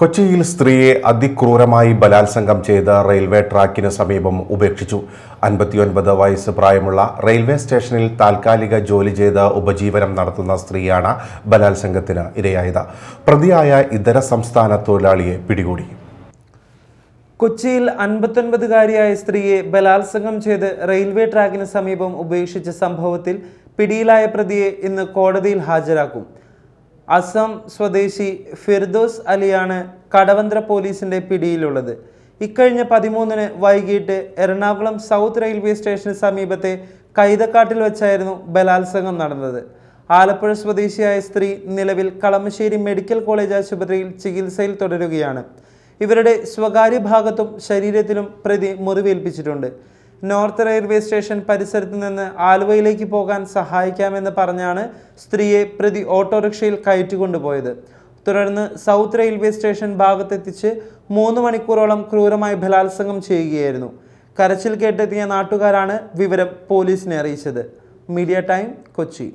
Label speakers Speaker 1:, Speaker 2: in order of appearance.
Speaker 1: കൊച്ചിയിൽ സ്ത്രീയെ അതിക്രൂരമായി ബലാത്സംഗം ചെയ്ത് റെയിൽവേ ട്രാക്കിന് സമീപം ഉപേക്ഷിച്ചു. അൻപത്തിയൊൻപത് വയസ്സ് പ്രായമുള്ള റെയിൽവേ സ്റ്റേഷനിൽ താൽക്കാലിക ജോലി ചെയ്ത് ഉപജീവനം നടത്തുന്ന സ്ത്രീയാണ് ബലാത്സംഗത്തിന് ഇരയായത്. പ്രതിയായ ഇതര സംസ്ഥാന തൊഴിലാളിയെ പിടികൂടി.
Speaker 2: കൊച്ചിയിൽ അൻപത്തൊൻപതുകാരിയായ സ്ത്രീയെ ബലാത്സംഗം ചെയ്ത് റെയിൽവേ ട്രാക്കിന് സമീപം ഉപേക്ഷിച്ച സംഭവത്തിൽ പിടിയിലായ പ്രതിയെ ഇന്ന് കോടതിയിൽ ഹാജരാക്കും. അസം സ്വദേശി ഫിർദോസ് അലിയാണ് കടവന്ത്ര പോലീസിന്റെ പിടിയിലുള്ളത്. ഇക്കഴിഞ്ഞ പതിമൂന്നിന് വൈകിട്ട് എറണാകുളം സൗത്ത് റെയിൽവേ സ്റ്റേഷന് സമീപത്തെ കൈതക്കാട്ടിൽ വെച്ചായിരുന്നു ബലാത്സംഗം നടന്നത്. ആലപ്പുഴ സ്വദേശിയായ സ്ത്രീ നിലവിൽ കളമശ്ശേരി മെഡിക്കൽ കോളേജ് ആശുപത്രിയിൽ ചികിത്സയിൽ തുടരുകയാണ്. ഇവരുടെ സ്വകാര്യ ഭാഗത്തും ശരീരത്തിലും പ്രതി മുറിവേൽപ്പിച്ചിട്ടുണ്ട്. നോർത്ത് റെയിൽവേ സ്റ്റേഷൻ പരിസരത്ത് നിന്ന് ആലുവയിലേക്ക് പോകാൻ സഹായിക്കാമെന്ന് പറഞ്ഞാണ് സ്ത്രീയെ പ്രതി ഓട്ടോറിക്ഷയിൽ കയറ്റിക്കൊണ്ടുപോയത്. തുടർന്ന് സൗത്ത് റെയിൽവേ സ്റ്റേഷൻ ഭാഗത്തെത്തിച്ച് മൂന്ന് മണിക്കൂറോളം ക്രൂരമായി ബലാത്സംഗം ചെയ്യുകയായിരുന്നു. കരച്ചിൽ കേട്ടെത്തിയ നാട്ടുകാരാണ് വിവരം പോലീസിനെ അറിയിച്ചത്. Media time Kochi.